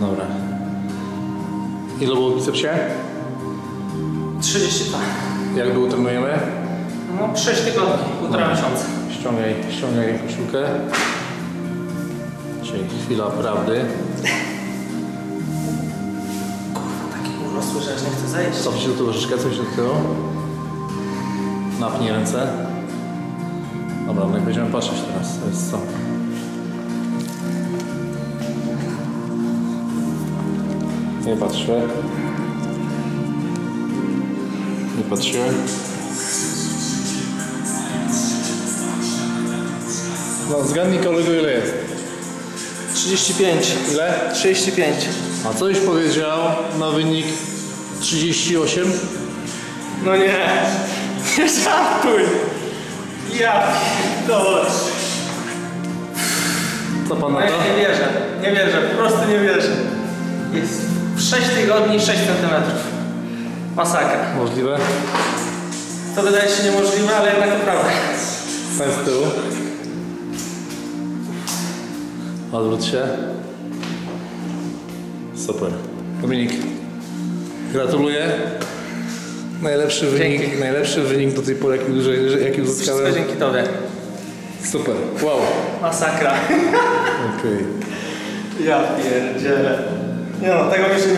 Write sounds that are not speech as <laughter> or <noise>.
Dobra. Ile było w bicepsie? 32. Jak długo trenujemy? No 6 tygodni, półtora miesiąca. Ściągaj, ściągaj koszulkę. Czyli chwila prawdy. Taki urosły, że aż nie chcę zejść. Cofnij się do tyłu troszeczkę, coś do tyłu. Napnij ręce. Dobra, no i będziemy patrzeć teraz. To jest co? Nie patrzę. Nie patrzę. No, zgadnij kolego ile jest. 35. Ile? 35. A co już powiedział na wynik 38? No nie. <laughs> Nie żartuj. Ja pierdolę. Co pan No na ja to? nie wierzę. Nie wierzę, po prostu nie wierzę. Jest 6 tygodni, 6 centymetrów. Masakra. Możliwe? To wydaje się niemożliwe, ale jednak to prawda. Stań z tyłu. Odwróć się. Super. Dominik, gratuluję. Najlepszy wynik, Dzięki. najlepszy wynik do tej pory, jaki, że- jaki Wszystko uzyskałem. dzięki tobie. Super. Wow. Masakra. Okej. Ja pierdzielę. Nie no, tego się nie